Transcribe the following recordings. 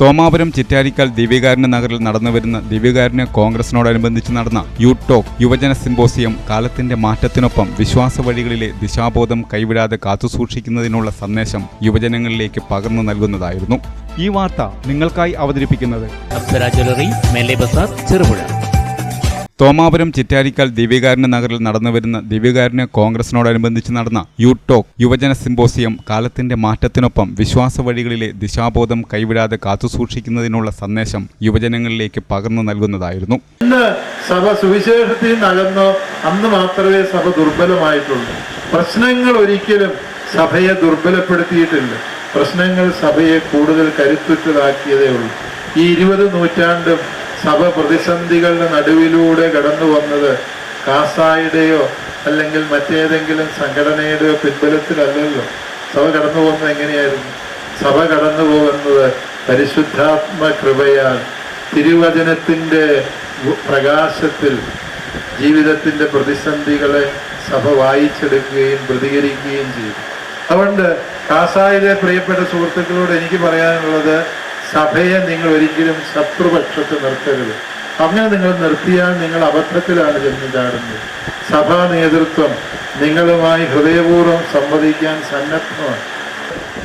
തോമാപുരം ചിറ്റാരിക്കാൽ ദിവ്യകാരുണ്യ നഗറിൽ നടന്നുവരുന്ന ദിവ്യകാരുണ്യ കോൺഗ്രസിനോടനുബന്ധിച്ച് നടന്ന യൂട്ടോക്ക് യുവജന സിംബോസിയം കാലത്തിന്റെ മാറ്റത്തിനൊപ്പം വിശ്വാസ വഴികളിലെ ദിശാബോധം കൈവിടാതെ കാത്തുസൂക്ഷിക്കുന്നതിനുള്ള സന്ദേശം യുവജനങ്ങളിലേക്ക് പകർന്നു നൽകുന്നതായിരുന്നു. ഈ വാർത്ത നിങ്ങൾക്കായി അവതരിപ്പിക്കുന്നത് ചെറുപുഴ. തോമാപുരം ചിറ്റാരിക്കാൽ ദിവ്യകാരുണ്യ നഗറിൽ നടന്നുവരുന്ന ദിവ്യകാരുണ്യ കോൺഗ്രസിനോടനുബന്ധിച്ച് നടന്ന യൂട്ടോക്ക് യുവജന സിംബോസിയം കാലത്തിന്റെ മാറ്റത്തിനൊപ്പം വിശ്വാസ വഴികളിലെ ദിശാബോധം കൈവിടാതെ കാത്തുസൂക്ഷിക്കുന്നതിനുള്ള സന്ദേശം യുവജനങ്ങളിലേക്ക് പകർന്നു നൽകുന്നതായിരുന്നു. അന്ന് മാത്രമേ സഭ ദുർബലമായിട്ടുള്ളൂ. പ്രശ്നങ്ങൾ ഒരിക്കലും സഭയെ ദുർബലപ്പെടുത്തിയിട്ടില്ല. പ്രശ്നങ്ങൾ സഭയെ കൂടുതൽ കരുത്തുറ്റതാക്കിയതേ ഉള്ളൂ. ഈ ഇരുപത് നൂറ്റാണ്ടും സഭ പ്രതിസന്ധികളുടെ നടുവിലൂടെ കടന്നു വന്നത് കാസായുടെയോ അല്ലെങ്കിൽ മറ്റേതെങ്കിലും സംഘടനയുടെയോ പിൻബലത്തിലല്ലല്ലോ. സഭ കടന്നു പോകുന്നത് എങ്ങനെയായിരുന്നു? സഭ കടന്നു പോകുന്നത് പരിശുദ്ധാത്മ കൃപയാൽ തിരുവചനത്തിന്റെ പ്രകാശത്തിൽ ജീവിതത്തിന്റെ പ്രതിസന്ധികളെ സഭ വായിച്ചെടുക്കുകയും പ്രതികരിക്കുകയും ചെയ്തു. അതുകൊണ്ട് കാസായിലെ പ്രിയപ്പെട്ട സുഹൃത്തുക്കളോട് എനിക്ക് പറയാനുള്ളത് സഭയെ നിങ്ങൾ ഒരിക്കലും ശത്രുപക്ഷത്ത് നിർത്തരുത്. അങ്ങനെ നിങ്ങൾ നിർത്തിയാൽ നിങ്ങൾ അബദ്ധത്തിലാണ് ചെന്ന് ചാടുന്നത്. സഭാ നേതൃത്വം നിങ്ങളുമായി ഹൃദയപൂർവം സംവദിക്കാൻ സന്നദ്ധമാണ്.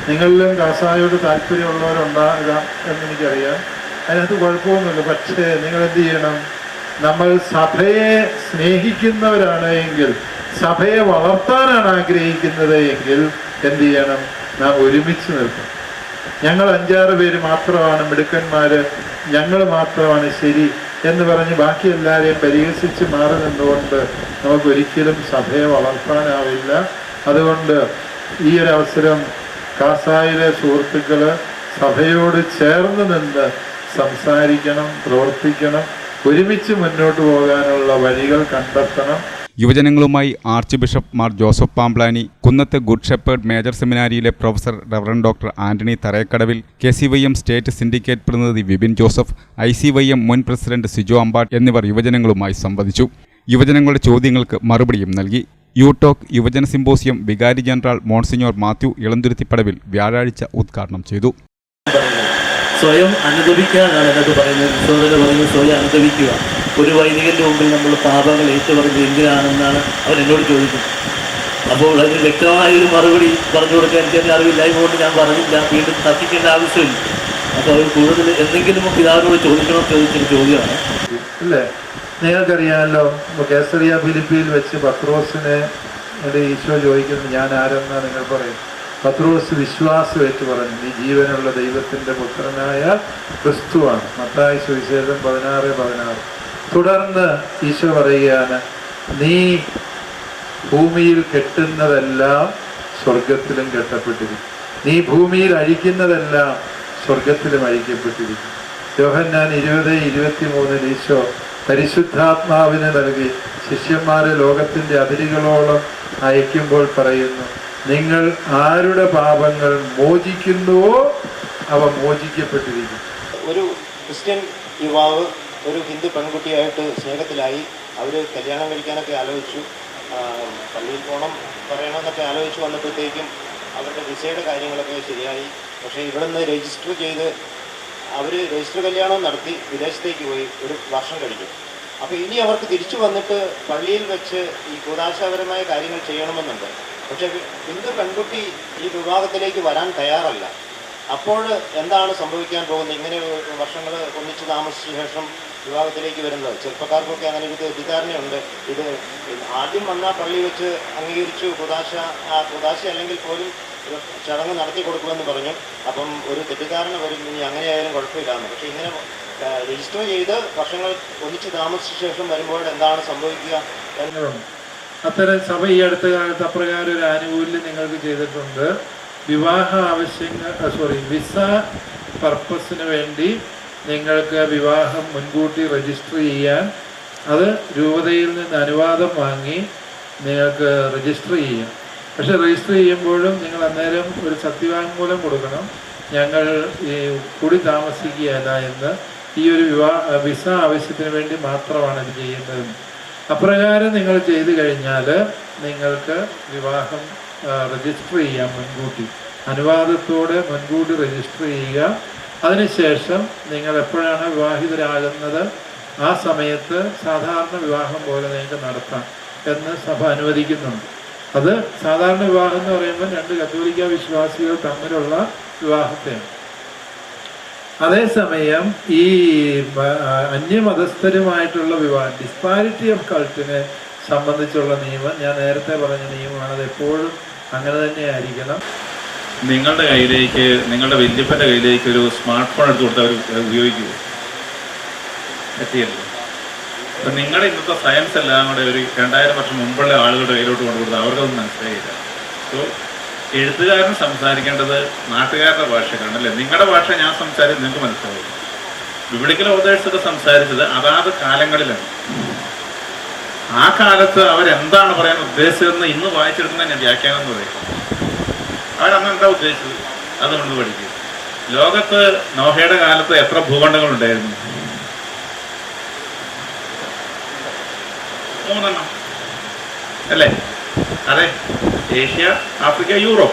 നിങ്ങളിലും കാസായോട് താല്പര്യമുള്ളവരുണ്ടാകാം എന്ന് എനിക്കറിയാം. അതിനകത്ത് കുഴപ്പമൊന്നുമില്ല. പക്ഷേ നിങ്ങൾ എന്ത് ചെയ്യണം? നമ്മൾ സഭയെ സ്നേഹിക്കുന്നവരാണ് എങ്കിൽ സഭയെ വളർത്താനാണ് ആഗ്രഹിക്കുന്നത് എങ്കിൽ എന്ത് ചെയ്യണം? നാം ഒരുമിച്ച് നിൽക്കണം ഞങ്ങൾ അഞ്ചാറ് പേര് മാത്രമാണ് മിടുക്കന്മാര് ഞങ്ങൾ മാത്രമാണ് ശരി എന്ന് പറഞ്ഞ് ബാക്കി എല്ലാവരെയും പരിഹസിച്ച് മാറി നിന്നുകൊണ്ട് നമുക്ക് ഒരിക്കലും സഭയെ വളർത്താനാവില്ല. അതുകൊണ്ട് ഈ ഒരു അവസരം കാസായിലെ സുഹൃത്തുക്കൾ സഭയോട് ചേർന്ന് നിന്ന് സംസാരിക്കണം പ്രവർത്തിക്കണം ഒരുമിച്ച് മുന്നോട്ട് പോകാനുള്ള വഴികൾ കണ്ടെത്തണം. യുവജനങ്ങളുമായി archbishop Mar Joseph Pamplany Kunnath good shepherd major സെമിനാരിയിലെ professor reverend doctor Antony Tharayakadavil K C Y M state syndicate പ്രതിനിധി Vipin Joseph I C Y M മുൻ പ്രസിഡന്റ് സിജോ അമ്പാട്ട് എന്നിവർ യുവജനങ്ങളുമായി സംവദിച്ചു. യുവജനങ്ങളുടെ ചോദ്യങ്ങൾക്ക് മറുപടിയും നൽകി. യൂട്ടോക്ക് യുവജന സിംബോസിയം വികാരി ജനറൽ മോൺസിഞ്ഞോർ മാത്യു ഇളന്തുരുത്തിപ്പടവിൽ വ്യാഴാഴ്ച ഉദ്ഘാടനം ചെയ്തു. സ്വയം അനുദപിക്കാനാണ് എന്നൊക്കെ പറയുന്നത് പറയുന്നത്. സ്വയം അനുദപിക്കുക. ഒരു വൈദികന്റെ മുമ്പിൽ നമ്മൾ പാപങ്ങൾ ഏറ്റുപറഞ്ഞത് എന്തിനാണെന്നാണ് അവൻ എന്നോട് ചോദിക്കുന്നത്. അപ്പോൾ അതിന് വ്യക്തമായ ഒരു മറുപടി പറഞ്ഞു കൊടുക്കാൻ എനിക്ക് അറിവില്ലായ്മ കൊണ്ട് ഞാൻ പറഞ്ഞില്ല. വീണ്ടും തർക്കിക്കേണ്ട ആവശ്യമില്ല. അപ്പോൾ അവർ കൂടുതൽ എന്തെങ്കിലും പിതാവിനോട് ചോദിക്കണോ ചോദിച്ചൊരു ചോദ്യമാണ്. അല്ലേ നിങ്ങൾക്കറിയാമല്ലോ കേസറിയ ഫിലിപ്പിയിൽ വെച്ച് പത്രോസിനെ എന്റെ ഈശോ ചോദിക്കുന്നു ഞാൻ ആരെന്നാ നിങ്ങൾ പറയും? പത്രോസ് വിശ്വാസം ഏറ്റു പറഞ്ഞു നീ ജീവനുള്ള ദൈവത്തിന്റെ പുത്രനായ ക്രിസ്തുവാണ്. മത്തായ സുവിശേഷം പതിനാറ് പതിനാറ്. തുടർന്ന് ഈശോ പറയുകയാണ് നീ ഭൂമിയിൽ കെട്ടുന്നതെല്ലാം സ്വർഗത്തിലും കെട്ടപ്പെട്ടിരിക്കും. നീ ഭൂമിയിൽ അഴിക്കുന്നതെല്ലാം സ്വർഗത്തിലും അഴിക്കപ്പെട്ടിരിക്കും. യോഹന്നാൻ ഇരുപത് ഇരുപത്തി മൂന്നിൽ ഈശോ പരിശുദ്ധാത്മാവിന് നൽകി ശിഷ്യന്മാരെ ലോകത്തിന്റെ അതിരുകളോളം അയക്കുമ്പോൾ പറയുന്നു നിങ്ങൾ ആരുടെ പാപങ്ങൾ മോചിക്കുന്നുവോ അവ മോചിക്കപ്പെട്ടിരിക്കും. ഒരു ക്രിസ്ത്യൻ യുവാവ് ഒരു ഹിന്ദു പെൺകുട്ടിയായിട്ട് സ്നേഹത്തിലായി അവർ കല്യാണം കഴിക്കാനൊക്കെ ആലോചിച്ചു. പള്ളിയിൽ പോകണം പറയണമെന്നൊക്കെ ആലോചിച്ച് വന്നപ്പോഴത്തേക്കും അവരുടെ വിസയുടെ കാര്യങ്ങളൊക്കെ ശരിയായി. പക്ഷേ ഇവിടെ നിന്ന് രജിസ്റ്റർ ചെയ്ത് അവർ രജിസ്റ്റർ കല്യാണം നടത്തി വിദേശത്തേക്ക് പോയി ഒരു വർഷം കഴിഞ്ഞു. അപ്പോൾ ഇനി അവർക്ക് തിരിച്ചു വന്നിട്ട് പള്ളിയിൽ വെച്ച് ഈ കൂതാശാപരമായ കാര്യങ്ങൾ ചെയ്യണമെന്നുണ്ട്. പക്ഷേ ഹിന്ദു പെൺകുട്ടി ഈ വിവാഹത്തിലേക്ക് വരാൻ തയ്യാറല്ല. അപ്പോൾ എന്താണ് സംഭവിക്കാൻ പോകുന്നത്? ഇങ്ങനെ വർഷങ്ങൾ ഒന്നിച്ച് താമസിച്ച ശേഷം വിവാഹത്തിലേക്ക് വരുന്നത്. ചെറുപ്പക്കാർക്കൊക്കെ അങ്ങനെ ഒരു തെറ്റിദ്ധാരണയുണ്ട് ഇത് ആദ്യം വന്ന പള്ളി വെച്ച് അംഗീകരിച്ചു കുദാശ ആ കുദാശ അല്ലെങ്കിൽ പോലും ചടങ്ങ് നടത്തി കൊടുക്കുമെന്ന് പറഞ്ഞു. അപ്പം ഒരു തെറ്റിദ്ധാരണ വരും. ഇനി അങ്ങനെയായാലും കുഴപ്പമില്ലാന്ന്. പക്ഷെ ഇങ്ങനെ രജിസ്റ്റർ ചെയ്ത് വർഷങ്ങൾ ഒന്നിച്ച് താമസിച്ച ശേഷം വരുമ്പോൾ എന്താണ് സംഭവിക്കുക? എന്നുള്ളത് അത്തരം സഭ ഈ അടുത്ത കാലത്ത് അപ്രകാരം ഒരു ആനുകൂല്യം നിങ്ങൾക്ക് ചെയ്തിട്ടുണ്ട്. വിവാഹ ആവശ്യങ്ങൾ സോറി വിസ പർപ്പസിന് വേണ്ടി നിങ്ങൾക്ക് വിവാഹം മുൻകൂട്ടി രജിസ്റ്റർ ചെയ്യാൻ അത് രൂപതയിൽ നിന്ന് അനുവാദം വാങ്ങി നിങ്ങൾക്ക് രജിസ്റ്റർ ചെയ്യാം. പക്ഷെ രജിസ്റ്റർ ചെയ്യുമ്പോഴും നിങ്ങൾ അന്നേരം ഒരു സത്യവാങ്മൂലം കൊടുക്കണം. ഞങ്ങൾ ഈ കൂടി താമസിക്കുകയല്ല എന്ന് ഈ ഒരു വിവാഹ വിസ ആവശ്യത്തിന് വേണ്ടി മാത്രമാണ് ഇത് ചെയ്യുന്നത്. അപ്രകാരം നിങ്ങൾ ചെയ്തു കഴിഞ്ഞാൽ നിങ്ങൾക്ക് വിവാഹം രജിസ്റ്റർ ചെയ്യാം മുൻകൂട്ടി. അനുവാദത്തോടെ മുൻകൂട്ടി രജിസ്റ്റർ ചെയ്യുക. അതിനുശേഷം നിങ്ങൾ എപ്പോഴാണ് വിവാഹിതരാകുന്നത്? ആ സമയത്ത് സാധാരണ വിവാഹം പോലെ നിങ്ങൾക്ക് നടത്താം എന്ന് സഭ അനുവദിക്കുന്നുണ്ട്. അത് സാധാരണ വിവാഹം എന്ന് പറയുമ്പോൾ രണ്ട് കത്തോലിക്ക വിശ്വാസികൾ തമ്മിലുള്ള വിവാഹത്തെയാണ്. അതേസമയം ഈ അന്യമതസ്ഥരുമായിട്ടുള്ള വിവാഹം ഡിസ്പാരിറ്റി ഓഫ് കൾട്ടിനെ സംബന്ധിച്ചുള്ള നിയമം ഞാൻ നേരത്തെ പറഞ്ഞ നിയമമാണ് അത് എപ്പോഴും അങ്ങനെ തന്നെ ആയിരിക്കണം നിങ്ങളുടെ കയ്യിലേക്ക് നിങ്ങളുടെ വല്യപ്പന്റെ കയ്യിലേക്ക് ഒരു സ്മാർട്ട് ഫോൺ എടുത്ത് കൊടുത്ത് അവർ ഉപയോഗിക്കുമോ അപ്പം നിങ്ങളുടെ ഇന്നത്തെ സയൻസ് എല്ലാം കൂടെ ഒരു രണ്ടായിരം വർഷം മുമ്പുള്ള ആളുകളുടെ കയ്യിലോട്ട് കൊണ്ടു അവർക്കൊന്നും മനസ്സിലായില്ല. സോ എഴുത്തുകാരൻ സംസാരിക്കേണ്ടത് നാട്ടുകാരുടെ ഭാഷക്കാണ് അല്ലേ? നിങ്ങളുടെ ഭാഷ ഞാൻ സംസാരിച്ചത് നിങ്ങൾക്ക് മനസ്സിലാവും. ബിബിളിക്കൽ ഓതേഴ്സൊക്കെ സംസാരിച്ചത് അതാത് കാലങ്ങളിലാണ്. ആ കാലത്ത് അവരെന്താണ് പറയാൻ ഉദ്ദേശിച്ചതെന്ന് ഇന്ന് വായിച്ചെടുക്കുന്ന വ്യാഖ്യാനം എന്ന് പറയും. അവരന്ന് എന്താ ഉദ്ദേശിച്ചത്? അത് നമ്മൾ പഠിക്കും. ലോകത്ത് നോഹയുടെ കാലത്ത് എത്ര ഭൂഖണ്ഡങ്ങൾ ഉണ്ടായിരുന്നു? മൂന്നെണ്ണം. അല്ലേ? अरे एशिया अफ्रीका यूरोप।